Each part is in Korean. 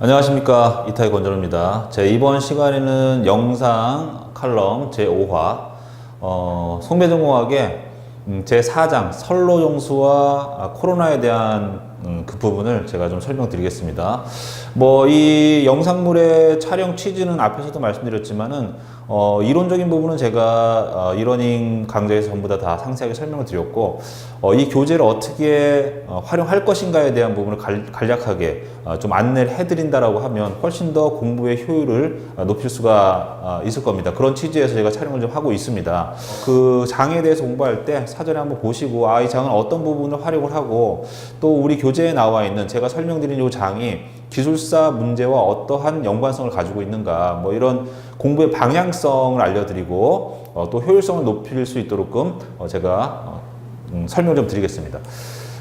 안녕하십니까 이타이 건전입니다. 제 이번 시간에는 영상 칼럼 제 5화 어, 송배전공학의 음, 제 4장 선로종수와 아, 코로나에 대한 음, 그 부분을 제가 좀 설명드리겠습니다. 뭐 이 영상물의 촬영 취지는 앞에서도 말씀드렸지만은 어, 이론적인 부분은 제가 어, 이러닝 강좌에서 전부 다, 다 상세하게 설명을 드렸고 어, 이 교재를 어떻게 어, 활용할 것인가에 대한 부분을 간, 간략하게 어, 좀 안내를 해드린다라고 하면 훨씬 더 공부의 효율을 어, 높일 수가 어, 있을 겁니다. 그런 취지에서 제가 촬영을 좀 하고 있습니다. 그 장에 대해서 공부할 때 사전에 한번 보시고 아 이 장은 어떤 부분을 활용을 하고 또 우리 교 재에 나와 있는 제가 설명드린 이 장이 기술사 문제와 어떠한 연관성을 가지고 있는가 뭐 이런 공부의 방향성을 알려드리고 어, 또 효율성을 높일 수 있도록끔 어, 제가 어, 음, 설명 좀 드리겠습니다.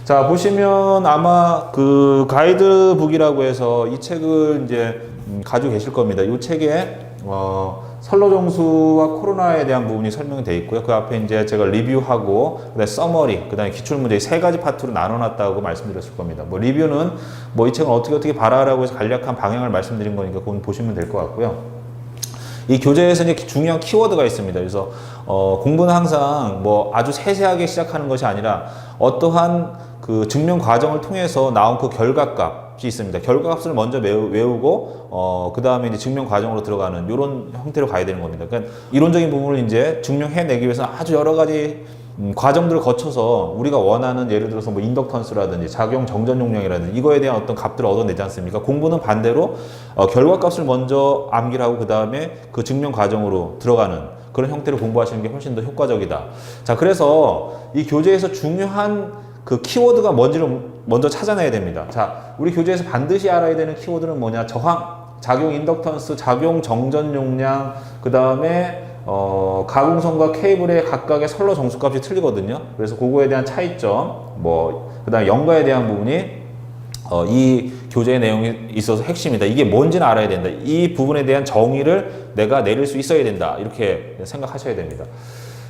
자 보시면 아마 그 가이드북이라고 해서 이 책을 이제 음, 가지고 계실 겁니다. 이 책에 어, 선로정수와 코로나에 대한 부분이 설명이 되어 있고요. 그 앞에 이제 제가 리뷰하고 그다음에 서머리, 그다음에 기출 문제 세 가지 파트로 나눠놨다고 말씀드렸을 겁니다. 뭐 리뷰는 뭐 이 책은 어떻게 어떻게 봐라라고 해서 간략한 방향을 말씀드린 거니까 그건 보시면 될 것 같고요. 이 교재에서 이제 중요한 키워드가 있습니다. 그래서 어, 공부는 항상 뭐 아주 세세하게 시작하는 것이 아니라 어떠한 그 증명 과정을 통해서 나온 그 결과값 이 있습니다. 결과 값을 먼저 외우, 외우고 어, 그 다음에 이제 증명 과정으로 들어가는 이런 형태로 가야 되는 겁니다. 그러니까 이론적인 부분을 이제 증명해내기 위해서는 아주 여러 가지 음, 과정들을 거쳐서 우리가 원하는 예를 들어서 뭐 인덕턴스라든지 작용 정전 용량이라든지 이거에 대한 어떤 값들을 얻어내지 않습니까? 공부는 반대로 어, 결과 값을 먼저 암기를 하고 그 다음에 그 증명 과정으로 들어가는 그런 형태로 공부하시는 게 훨씬 더 효과적이다. 자, 그래서 이 교재에서 중요한 그 키워드가 뭔지를 먼저 찾아내야 됩니다. 자, 우리 교재에서 반드시 알아야 되는 키워드는 뭐냐? 저항, 작용 인덕턴스, 작용 정전 용량, 그 다음에 어, 가공선과 케이블의 각각의 선로 정수값이 틀리거든요. 그래서 그거에 대한 차이점, 뭐, 그 다음에 연가에 대한 부분이 어, 이 교재의 내용이 있어서 핵심이다. 이게 뭔지는 알아야 된다. 이 부분에 대한 정의를 내가 내릴 수 있어야 된다. 이렇게 생각하셔야 됩니다.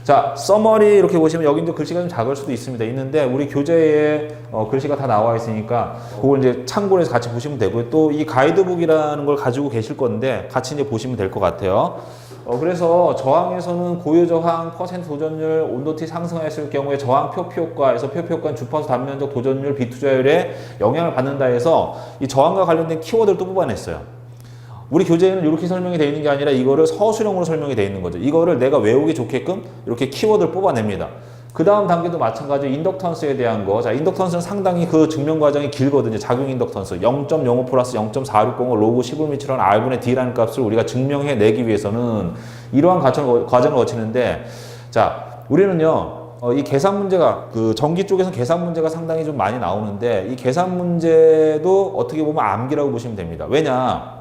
자, 서머리 이렇게 보시면 여기도 글씨가 좀 작을 수도 있습니다. 있는데 우리 교재에 어, 글씨가 다 나와 있으니까 그걸 이제 참고를 해서 같이 보시면 되고요. 또 이 가이드북이라는 걸 가지고 계실 건데 같이 이제 보시면 될 것 같아요. 어, 그래서 저항에서는 고유 저항, 퍼센트 도전율, 온도티 상승했을 경우에 저항 표피 효과에서 효과는 주파수 단면적 도전율, 비투자율에 영향을 받는다 해서 이 저항과 관련된 키워드를 또 뽑아냈어요. 우리 교재에는 이렇게 설명이 되어 있는 게 아니라 이거를 서술형으로 설명이 되어 있는 거죠. 이거를 내가 외우기 좋게끔 이렇게 키워드를 뽑아냅니다. 그 다음 단계도 마찬가지로 인덕턴스에 대한 거. 자, 인덕턴스는 상당히 그 증명 과정이 길거든요. 작용 인덕턴스. 0.05 플러스 0.460을 로그 15미처럼 R분의 D라는 값을 우리가 증명해 내기 위해서는 이러한 과정을 거치는데, 자, 우리는요, 어, 이 계산 문제가 그 전기 쪽에서 계산 문제가 상당히 좀 많이 나오는데 이 계산 문제도 어떻게 보면 암기라고 보시면 됩니다. 왜냐?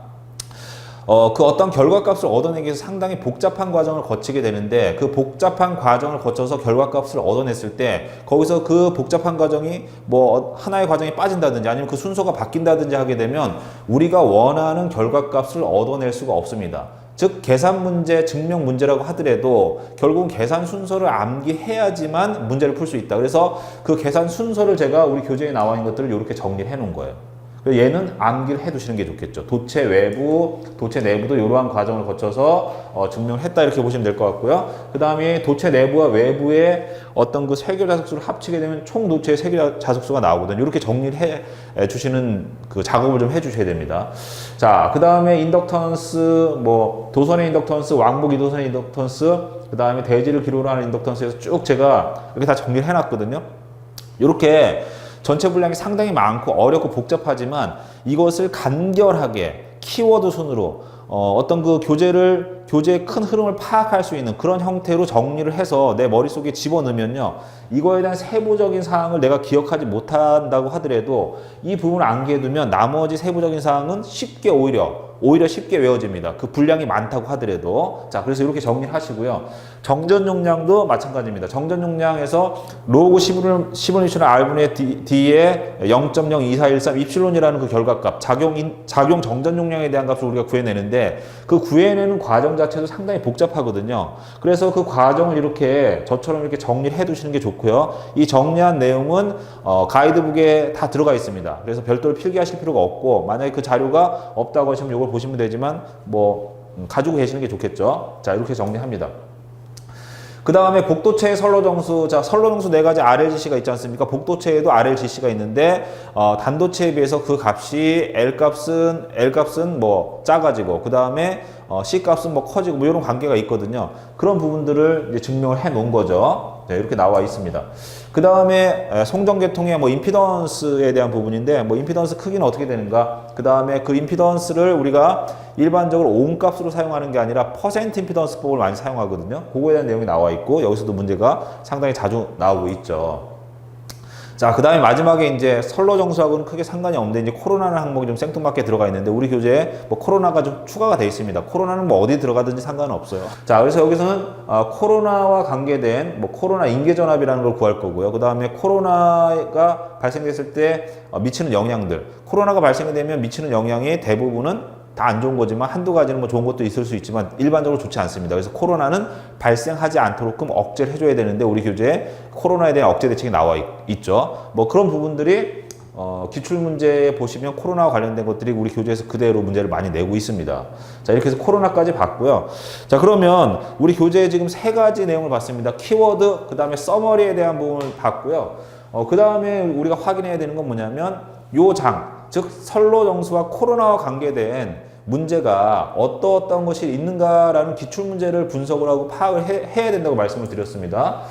어, 그 어떤 결과값을 얻어내기 위해서 상당히 복잡한 과정을 거치게 되는데 그 복잡한 과정을 거쳐서 결과값을 얻어냈을 때 거기서 그 복잡한 과정이 뭐 하나의 과정이 빠진다든지 아니면 그 순서가 바뀐다든지 하게 되면 우리가 원하는 결과값을 얻어낼 수가 없습니다. 즉 계산 문제, 증명 문제라고 하더라도 결국은 계산 순서를 암기해야지만 문제를 풀 수 있다. 그래서 그 계산 순서를 제가 우리 교재에 나와 있는 것들을 이렇게 정리를 해 놓은 거예요. 얘는 암기를 해 두시는 게 좋겠죠. 도체 외부, 도체 내부도 이러한 과정을 거쳐서 어, 증명을 했다 이렇게 보시면 될 것 같고요. 그 다음에 도체 내부와 외부의 어떤 그 세결 자석수를 합치게 되면 총 도체의 세결 자석수가 나오거든요. 이렇게 정리를 해 주시는 그 작업을 좀 해 주셔야 됩니다. 자, 그 다음에 인덕턴스, 뭐 도선의 인덕턴스, 왕복 이도선의 인덕턴스, 그 다음에 대지를 기록으로 하는 인덕턴스에서 쭉 제가 이렇게 다 정리를 해놨거든요. 이렇게 전체 분량이 상당히 많고 어렵고 복잡하지만 이것을 간결하게 키워드 순으로 어, 어떤 그 교재를 교재의 큰 흐름을 파악할 수 있는 그런 형태로 정리를 해서 내 머릿속에 집어넣으면요. 이거에 대한 세부적인 사항을 내가 기억하지 못한다고 하더라도 이 부분을 암기해 두면 나머지 세부적인 사항은 쉽게 오히려 오히려 쉽게 외워집니다. 그 분량이 많다고 하더라도. 자, 그래서 이렇게 정리를 하시고요. 정전 용량도 마찬가지입니다. 정전 용량에서 로그 10을, 10을 이슈는 R분의 D, D에 0.02413 입실론이라는 그 결과값, 작용, 인, 작용 정전 용량에 대한 값을 우리가 구해내는데 그 구해내는 과정 자체도 상당히 복잡하거든요. 그래서 그 과정을 이렇게 저처럼 이렇게 정리를 해 두시는 게 좋고요. 이 정리한 내용은 어, 가이드북에 다 들어가 있습니다. 그래서 별도로 필기하실 필요가 없고 만약에 그 자료가 없다고 하시면 이걸 보시면 되지만 뭐 음, 가지고 계시는 게 좋겠죠. 자 이렇게 정리합니다. 그 다음에 복도체 선로정수, 자, 선로정수 네 가지 RLGC가 있지 않습니까? 복도체에도 RLGC가 있는데, 어, 단도체에 비해서 그 값이 L 값은, L 값은 뭐 작아지고, 그 다음에 어, C 값은 뭐 커지고, 뭐 이런 관계가 있거든요. 그런 부분들을 이제 증명을 해 놓은 거죠. 네, 이렇게 나와 있습니다. 그 다음에 송정계통의 뭐 임피던스에 대한 부분인데 뭐 임피던스 크기는 어떻게 되는가 그 다음에 그 임피던스를 우리가 일반적으로 오hm 값으로 사용하는 게 아니라 퍼센트 임피던스법을 많이 사용하거든요 그거에 대한 내용이 나와 있고 여기서도 문제가 상당히 자주 나오고 있죠 자, 그 다음에 마지막에 이제 선로 정수하고는 크게 상관이 없는데 이제 코로나라는 항목이 좀 생뚱맞게 들어가 있는데 우리 교재에 뭐 코로나가 좀 추가가 돼 있습니다. 코로나는 뭐 어디 들어가든지 상관은 없어요. 자, 그래서 여기서는 어, 코로나와 관계된 뭐 코로나 인계 전압이라는 걸 구할 거고요. 그 다음에 코로나가 발생됐을 때 어, 미치는 영향들. 코로나가 발생이 되면 미치는 영향이 대부분은 다 안 좋은 거지만 한두 가지는 뭐 좋은 것도 있을 수 있지만 일반적으로 좋지 않습니다. 그래서 코로나는 발생하지 않도록끔 억제를 해줘야 되는데 우리 교재에 코로나에 대한 억제 대책이 나와 있, 죠뭐 그런 부분들이 어, 기출 문제에 보시면 코로나와 관련된 것들이 우리 교재에서 그대로 문제를 많이 내고 있습니다. 자, 이렇게 해서 코로나까지 봤고요. 자, 그러면 우리 교재에 지금 세 가지 내용을 봤습니다. 키워드, 그 다음에 서머리에 대한 부분을 봤고요. 어, 그 다음에 우리가 확인해야 되는 건 뭐냐면 요 장, 즉 선로 정수와 코로나와 관계된 문제가 어떠어떤 것이 있는가라는 기출 문제를 분석을 하고 파악을 해, 해야 된다고 말씀을 드렸습니다.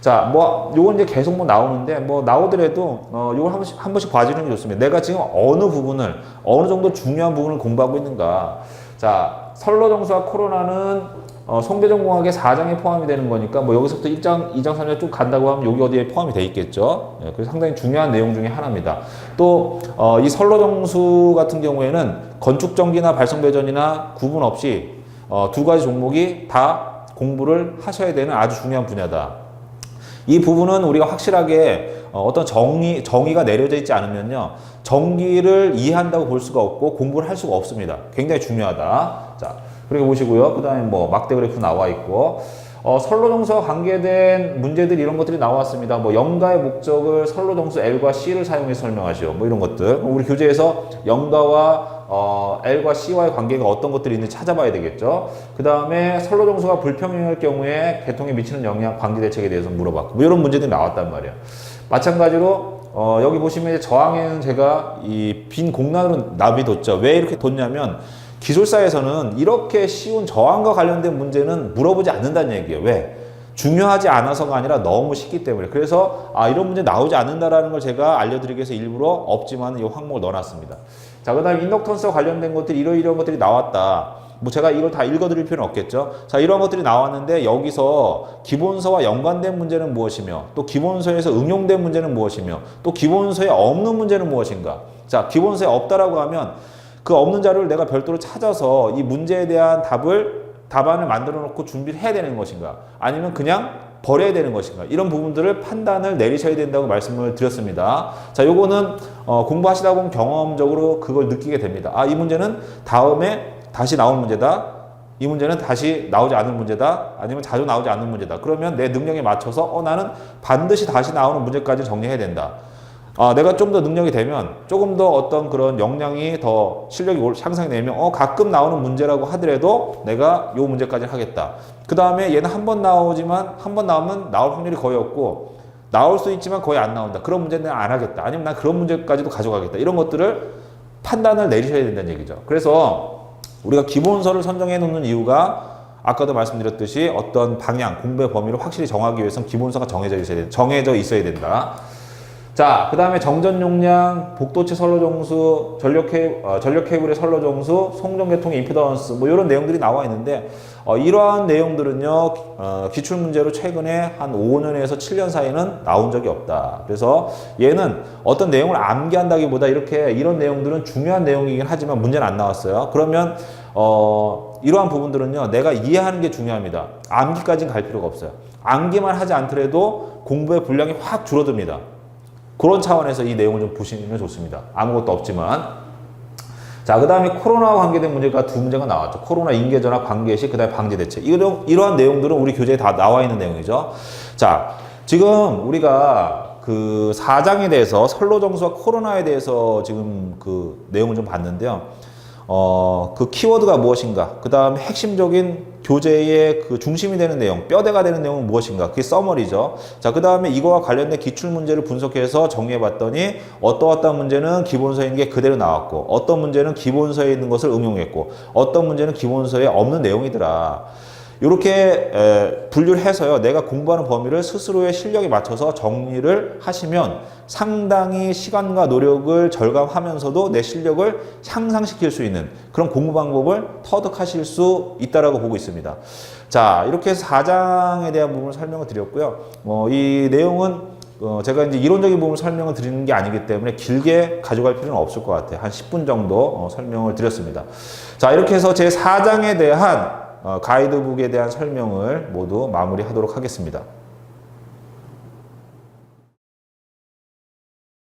자, 뭐, 요건 이제 계속 뭐 나오는데, 뭐, 나오더라도, 어, 요걸 한 번씩, 한 번씩 봐주는 게 좋습니다. 내가 지금 어느 부분을, 어느 정도 중요한 부분을 공부하고 있는가. 자, 선로정수와 코로나는 어, 송대전공학의 4장에 포함이 되는 거니까 뭐 여기서부터 1장, 2장, 3장 쭉 간다고 하면 여기 어디에 포함이 돼 있겠죠. 예, 그래서 상당히 중요한 내용 중에 하나입니다. 또, 어, 이 선로정수 같은 경우에는 건축전기나 발성배전이나 구분 없이 어, 두 가지 종목이 다 공부를 하셔야 되는 아주 중요한 분야다. 이 부분은 우리가 확실하게 어, 어떤 정의, 정의가 내려져 있지 않으면요. 정기를 이해한다고 볼 수가 없고 공부를 할 수가 없습니다. 굉장히 중요하다. 자, 그리고 보시고요. 그 다음에 뭐 막대 그래프 나와 있고, 어, 선로정수와 관계된 문제들 이런 것들이 나왔습니다. 뭐 영가의 목적을 선로정수 L과 C를 사용해서 설명하시오. 뭐 이런 것들. 우리 교재에서 영가와 어, L과 C와의 관계가 어떤 것들이 있는지 찾아봐야 되겠죠. 그 다음에 선로정수가 불평행할 경우에 계통에 미치는 영향 관계 대책에 대해서 물어봤고, 뭐 이런 문제들이 나왔단 말이에요. 마찬가지로 어, 여기 보시면 저항에는 제가 이 빈 공간으로 납이뒀죠. 왜 이렇게 뒀냐면 기술사에서는 이렇게 쉬운 저항과 관련된 문제는 물어보지 않는다는 얘기예요. 왜? 중요하지 않아서가 아니라 너무 쉽기 때문에. 그래서 아 이런 문제 나오지 않는다라는 걸 제가 알려드리기 위해서 일부러 없지만 이 항목을 넣어놨습니다. 자, 그 다음에 인덕턴스와 관련된 것들이 이러이러한 것들이 나왔다. 뭐 제가 이걸 다 읽어드릴 필요는 없겠죠. 자, 이러한 것들이 나왔는데 여기서 기본서와 연관된 문제는 무엇이며 또 기본서에서 응용된 문제는 무엇이며 또 기본서에 없는 문제는 무엇인가. 자, 기본서에 없다라고 하면 그 없는 자료를 내가 별도로 찾아서 이 문제에 대한 답을 답안을 만들어 놓고 준비를 해야 되는 것인가 아니면 그냥 버려야 되는 것인가 이런 부분들을 판단을 내리셔야 된다고 말씀을 드렸습니다. 자, 요거는 어, 공부하시다 보면 경험적으로 그걸 느끼게 됩니다. 아, 이 문제는 다음에 다시 나올 문제다. 이 문제는 다시 나오지 않는 문제다. 아니면 자주 나오지 않는 문제다. 그러면 내 능력에 맞춰서 어 나는 반드시 다시 나오는 문제까지 정리해야 된다. 아, 내가 좀 더 능력이 되면 조금 더 어떤 그런 역량이 더 실력이 올- 향상이 되면 어 가끔 나오는 문제라고 하더라도 내가 요 문제까지 하겠다. 그 다음에 얘는 한 번 나오지만 한 번 나오면 나올 확률이 거의 없고 나올 수 있지만 거의 안 나온다. 그런 문제는 안 하겠다. 아니면 난 그런 문제까지도 가져가겠다. 이런 것들을 판단을 내리셔야 된다는 얘기죠. 그래서 우리가 기본서를 선정해 놓는 이유가 아까도 말씀드렸듯이 어떤 방향, 공부의 범위를 확실히 정하기 위해서는 기본서가 정해져 있어야. 정해져 있어야 된다. 자, 그 다음에 정전 용량, 복도체 선로 정수, 전력 케 어, 전력 케이블의 선로 정수, 송전 계통의 임피던스 뭐 이런 내용들이 나와 있는데 어, 이러한 내용들은요 어, 기출 문제로 최근에 한 5년에서 7년 사이는 나온 적이 없다. 그래서 얘는 어떤 내용을 암기한다기보다 이렇게 이런 내용들은 중요한 내용이긴 하지만 문제는 안 나왔어요. 그러면 어, 이러한 부분들은요 내가 이해하는 게 중요합니다. 암기까지는 갈 필요가 없어요. 암기만 하지 않더라도 공부의 분량이 확 줄어듭니다. 그런 차원에서 이 내용을 좀 보시면 좋습니다. 아무것도 없지만. 자, 그 다음에 코로나와 관계된 문제가 두 문제가 나왔죠. 코로나 인계전화 관계시, 그 다음에 방지 대책. 이런, 이러한 내용들은 우리 교재에 다 나와 있는 내용이죠. 자, 지금 우리가 그 사장에 대해서 선로정수와 코로나에 대해서 지금 그 내용을 좀 봤는데요. 어, 그 키워드가 무엇인가, 그 다음에 핵심적인 교재의 그 중심이 되는 내용, 뼈대가 되는 내용은 무엇인가, 그게 서머리죠. 자, 그 다음에 이거와 관련된 기출 문제를 분석해서 정리해 봤더니 어떠어떤 문제는 기본서에 있는 게 그대로 나왔고, 어떤 문제는 기본서에 있는 것을 응용했고, 어떤 문제는 기본서에 없는 내용이더라. 이렇게 분류를 해서요. 내가 공부하는 범위를 스스로의 실력에 맞춰서 정리를 하시면 상당히 시간과 노력을 절감하면서도 내 실력을 향상시킬 수 있는 그런 공부 방법을 터득하실 수 있다라고 보고 있습니다. 자, 이렇게 해서 4장에 대한 부분을 설명을 드렸고요. 어, 이 내용은 어, 제가 이제 이론적인 부분을 설명을 드리는 게 아니기 때문에 길게 가져갈 필요는 없을 것 같아요. 한 10분 정도 어, 설명을 드렸습니다. 자, 이렇게 해서 제 4장에 대한 어, 가이드북에 대한 설명을 모두 마무리하도록 하겠습니다.